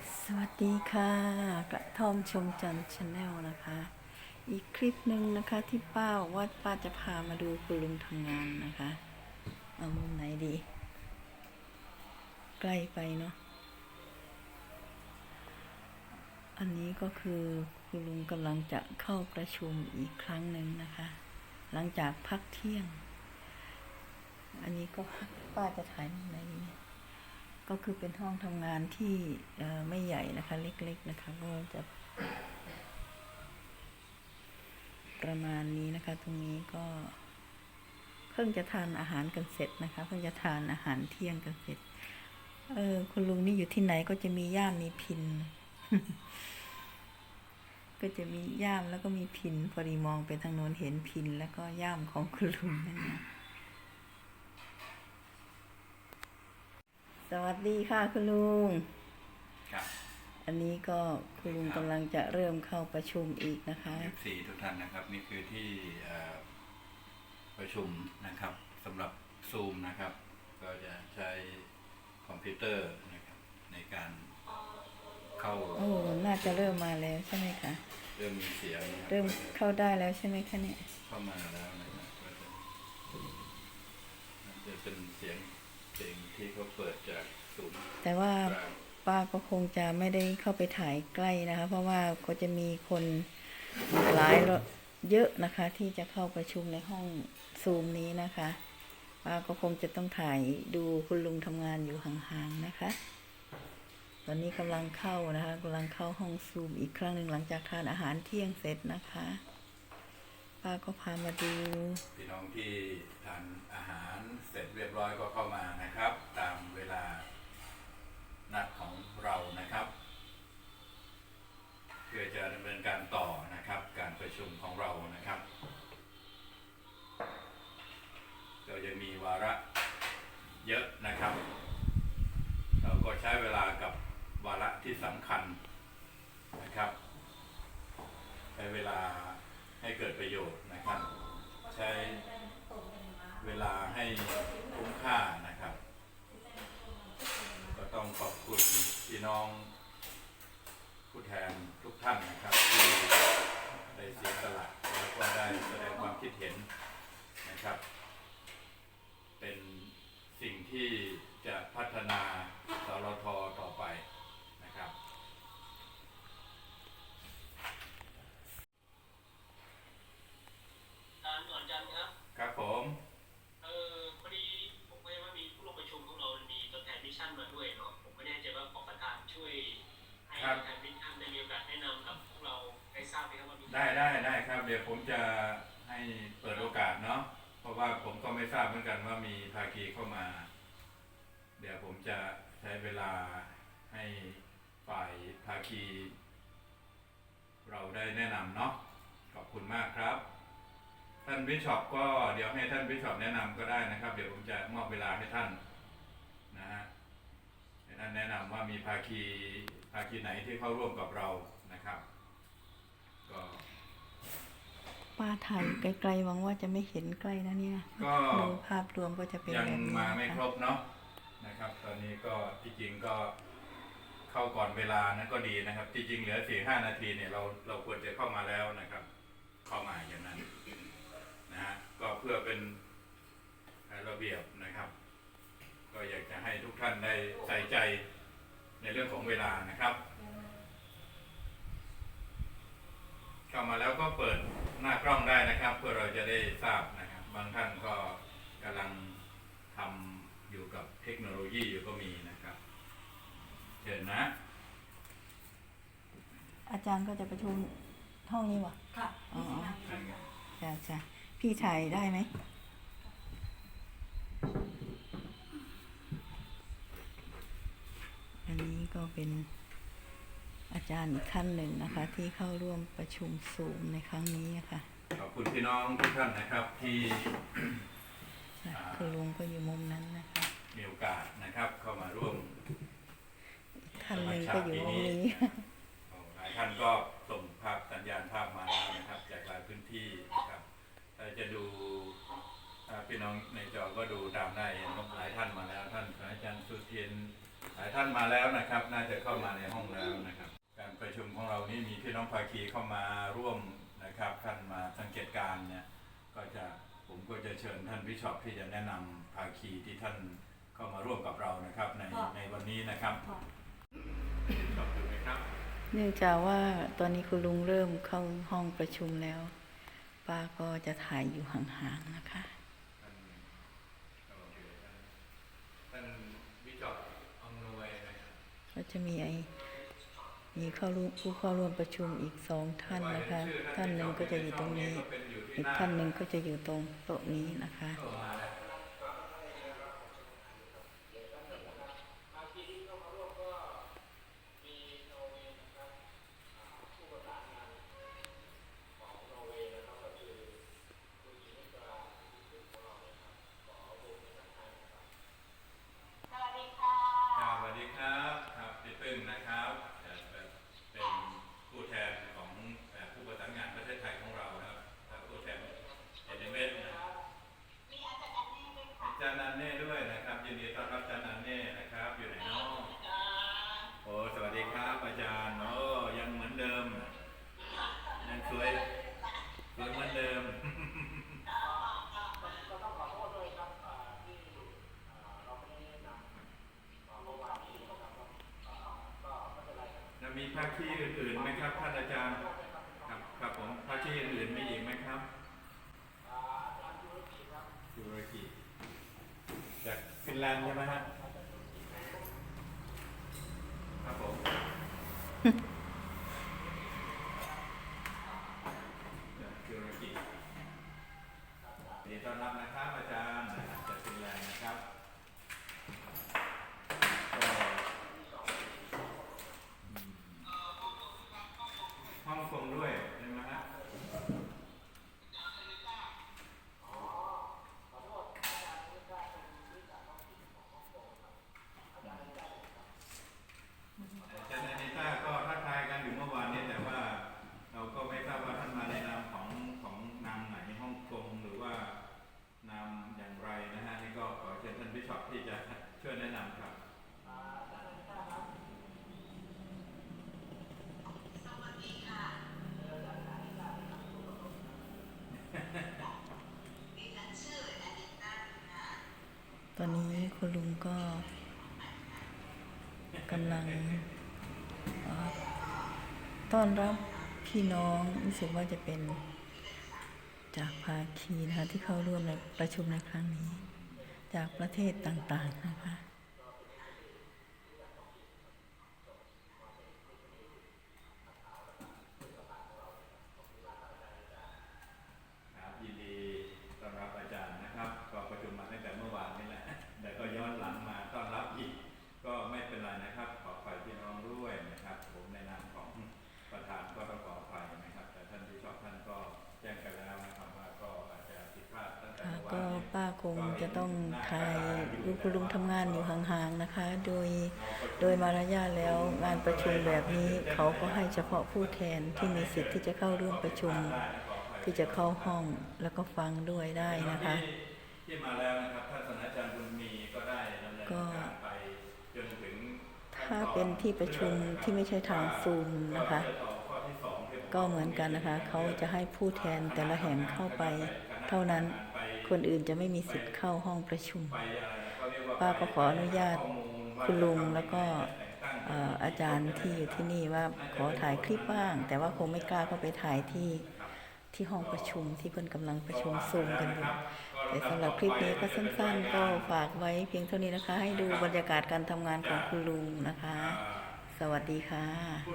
สวัสดีค่ะ กระท่อมชมจันทร์ชาแนลนะคะ อีกคลิปหนึ่งนะคะที่ป้าว่าป้าจะพามาดูคุณลุงทำงานนะคะ เอามุมไหนดี ใกล้ไปเนาะอันนี้ก็คือคุณลุงกำลังจะเข้าประชุมอีกครั้งหนึ่งนะคะ หลังจากพักเที่ยง อันนี้ก็ป้าจะถ่ายมุมไหนดีเนี่ย ก็คือเป็นห้องทำงานที่ไม่ใหญ่นะคะ เล็กๆนะคะ ก็จะประมาณนี้นะคะ ตรงนี้ก็เพิ่งจะทานอาหารกันเสร็จนะคะ เพิ่งจะทานอาหารเที่ยงกันเสร็จ เออคุณลุงนี่อยู่ที่ไหนก็จะมีย่ามมีพิน ก็จะมีย่ามแล้วก็มีพิน พอดีมองไปทางโน้นเห็นพิน แล้วก็ย่ามของคุณลุงนั่นนะ สวัสดีค่ะคุณลุง ครับอันนี้ก็คุณลุงกำลังจะเริ่มเข้าประชุมอีกนะคะ สี่ทุกท่านนะครับ นี่คือที่เอ่อประชุมนะครับสำหรับซูมนะครับ ก็จะใช้คอมพิวเตอร์นะครับในการเข้าโอ้ น่าจะเริ่มมาแล้วใช่ไหมคะ เริ่มมีเสียงนะคบเริ่มเข้าได้แล้วใช่ไหมคะเนี่ย เข้ามาแล้วนะครับก็จะจะเป็นเสียงเพลงที่เขาเปิดจากซูม แต่ว่าป้าก็คงจะไม่ได้เข้าไปถ่ายใกล้นะคะ เพราะว่าก็จะมีคนหลายเยอะนะคะ ที่จะเข้าประชุมในห้องซูมนี้นะคะ ป้าก็คงจะต้องถ่ายดูคุณลุงทำงานอยู่ห่างๆนะคะ ตอนนี้กำลังเข้านะคะกำลังเข้าห้องซูมอีกครั้งหนึ่งหลังจากทานอาหารเที่ยงเสร็จนะคะ ป้าก็พามาดู พี่น้องที่ทานอาหารเสร็จเรียบร้อยก็เข้ามานะครับ ตามเวลา นัดของเรานะครับ เพื่อจะดำเนินการต่อนะครับ การประชุมของเรานะครับก็จะมีวาระเยอะนะครับ เราก็ใช้เวลากับวาระที่สำคัญนะครับใช้เวลาให้เกิดประโยชน์นะครับ ใช้เวลาให้คุ้มค่านะครับ ก็ต้องขอบ คุณพี่น้องผู้แทนทุกท่านนะครับที่ได้เสียสละแล้วก็ได้แสดงความคิดเห็นนะครับ เป็นสิ่งที่จะพัฒนาสรทต่อไปนะครับ การก่อนจันทร์ครับ ครับผม เออพอดีผมไม่ว่ามีผู้ลงประชุมของเรา มีตัวแทนมิชชั่นมาด้วยเนาะ ผมไม่แน่ใจว่าขอประธานช่วยให้ตัวแทนมิชชั่นได้มีโอกาสแนะนำกับพวกเราได้ทราบไหมครับว่ามี ได้ได้ได้ครับ เดี๋ยวผมจะให้เปิดโอกาสเนาะเพราะว่าผมก็ไม่ทราบเหมือนกันว่ามีภาคีเข้ามา เดี๋ยวผมจะใช้เวลาให้ฝ่ายภาคี เราได้แนะนำเนาะขอบคุณมากครับ ท่านบิชอปก็เดี๋ยวให้ท่านบิชอปแนะนำก็ได้นะครับ เดี๋ยวผมจะมอบเวลาให้ท่านนะฮะให้ท่านแนะนำว่ามีภาคีภาคีไหนที่เข้าร่วมกับเรานะครับ ก็ป้าถ่ายไกลๆหวังว่าจะไม่เห็นใกล้นะเนี่ยก็ดูภาพรวมก็จะเป็นยังแบบนี้มาไม่นะครคะบเนาะ นะครับ ตอนนี้ก็ที่จริงก็เข้าก่อนเวลานั้นก็ดีนะครับ ที่จริงเหลือสี่ห้านาทีเนี่ยเราเราควรจะเข้ามาแล้วนะครับ เข้ามาอย่างนั้นนะฮะก็เพื่อเป็นระเบียบนะครับ ก็อยากจะให้ทุกท่านได้ใส่ใจในเรื่องของเวลานะครับ เข้ามาแล้วก็เปิดหน้ากล้องได้นะครับ เพื่อเราจะได้ทราบนะครับ บางท่านก็ำลังทำอยู่กับเท คโนโลยีอยู่ก็มีนะครับ เชิญนะ อาจารย์ก็จะประชุมห้องนี้วะค่ะอ๋อจ้ะจ้ะพี่ถ่ายได้ไหมอันนี้ก็เป็นอาจารย์อีกท่านหนึ่งนะคะ ที่เข้าร่วมประชุมสูงในครั้งนี้อะค่ะขอบคุณพี่น้องทุกท่านนะครับที่จ้ะคุณลุงก็อยู่มุมนั้นนะคะ มีโอกาสนะครับ เข้ามาร่วม ท่านหนึ่งก็อยู่มุมนี้หลายท่านก็ส่งภาพสัญญาณภาพมาแล้วนะครับ จากหลายพื้นที่นะครับถ้าจะดูอ่าพี่น้องในจอก็ดูตามได้เห็นว่าหลายท่านมาแล้ว ท่านอาจารย์สุเทียนหลายท่านมาแล้วนะครับ น่าจะเข้ามาในห้องแล้วนะครับ การประชุมของเรานี่มีพี่น้องภาคีเข้ามาร่วมนะครับท่านมาสังเกตการณ์เนี่ยก็จะผมก็จะเชิญท่านบิชอปที่จะแนะนำภาคีที่ท่านเข้ามาร่วมกับเรานะครับในในวันนี้นะครับบิชอปถูกไหมครับ เนื่องจากว่าตอนนี้คุณลุงเริ่มเข้าห้องประชุมแล้ว ป้าก็จะถ่ายอยู่ห่างๆนะคะท่านโอเคท่านท่านบิชอปอำนวยนะครับก็จะมีไอมีเข้าร่วมผู้เข้าร่วมประชุมอีกสองท่านนะคะ ท่านหนึ่งก็จะอยู่ตรงนี้ อีกท่านหนึ่งก็จะอยู่ตรงโต๊ะนี้นะคะ เข้ามาแล้ว ภาคีที่เข้ามาร่วมก็มีโนเวย์นะครับอ่าผู้ประสานงานของโนเวย์นะครับก็คือคุณหญิงนิตราคุณของเรานะครับขอวงในทักทายนะครับ สวัสดีค่ะ ครับสวัสดีครับครับพี่ตึ้งนะครับเอ่อเป็นเป็นผู้แทนของเอ่อผู้ประสานงานประเทศไทยของเรานะครับและผู้แทนเอเดเมสนะครับ มีอาจารย์อันนี้ด้วยค่ะ อาจารย์นันเน่ด้วยนะครับยินดีต้อนรับอาจารย์นันเน่นะครับ อยู่ไหนเนาะ อ่า โอ้สวัสดีครับอาจารย์โอ้ยังเหมือนเดิมยังสวยสวยเหมือนเดิม ก็ต้องขอโทษด้วยครับอ่าที่อ่าเราไม่ได้นำอ่าเมื่อวานนี้นะครับอ่าก็ไม่เป็นไรครับ ที่อื่นๆไหมครับท่านอาจารย์ครับครับผมภาชีอื่นๆมีอีกไหมครับจารย์ธุรกิจครับตุรกีจากฟินแลนด์ใช่ไหมฮะครับผมจากตุรกียินดีต้อนรับนะครับอาจารย์นะครับจากฟินแลนด์นะครับก็อืมฮ่องกงด้วยใช่ไหมฮะ อาจารย์อานิต้าก็ทักทายกันอยู่เมื่อวานนี้แต่ว่าเราก็ไม่ทราบว่าท่านมาในนามของของนามไหนฮ่องกงหรือว่านามอย่างไรนะฮะนี่ก็ขอเชิญท่านบิชอปที่จะช่วยแนะนำครับ สวัสดีค่ะดิฉันชื่ออดิตาค่ะ ตอนนี้คุณลุงก็กำลังเอ่อ ต้อนรับพี่น้องรู้สึกว่าจะเป็นจากภาคีนะคะที่เข้าร่วมในประชุมในครั้งนี้ จากประเทศต่างๆนะคะ ครับยินดีต้อนรับอาจารย์นะครับ ก็ประชุมมาตั้งแต่เมื่อวานนี่แหละ แต่ก็ย้อนหลังมาต้อนรับอีก ก็ไม่เป็นไรนะครับ ขออภัยพี่น้องด้วยนะครับ ผมในนามของประธานก็ต้องขออภัยนะครับ แต่ท่านที่ชอบท่านก็แจ้งกันแล้วนะครับว่าก็อาจจะผิดพลาดตั้งแต่ ค่ะ เมื่อวาน ก็ นี้ ป้าคงจะ ต้องคายลูกคุณลุงทำงานอยู่ห่างๆนะคะ โดยโดยมารยาทแล้วงานประชุมแบบนี้เขาก็ให้เฉพาะผู้แทนที่มีสิทธิ์ที่จะเข้าร่วมประชุม ที่จะเข้าห้องแล้วก็ฟังด้วยได้นะคะที่มาแล้วนะครับท่านศาสตราจารย์บุญมีก็ได้ดำเนินการไปจนถึงถ้าเป็นที่ประชุมที่ไม่ใช่ทางซูมนะคะ ก็เหมือนกันนะคะ เขาจะให้ผู้แทนแต่ละแห่งเข้าไปเท่านั้น คนอื่นจะไม่มีสิทธิ์เข้าห้องประชุม ป้าก็ขออนุญาตคุณลุงแล้วก็อาจารย์ที่อยู่ที่นี่ว่าขอถ่ายคลิปบ้าง แต่ว่าคงไม่กล้าเข้าไปถ่ายที่ที่ห้องประชุมที่เพิ่อนกำลังประชุมซูมกันอยู่แต่สำหรับคลิปนี้ก็สั้นๆ ก็ฝากไว้เพียงเท่านี้นะคะ ให้ดูบรรยากาศการทำงานของคุณลุงนะคะ สวัสดีค่ะ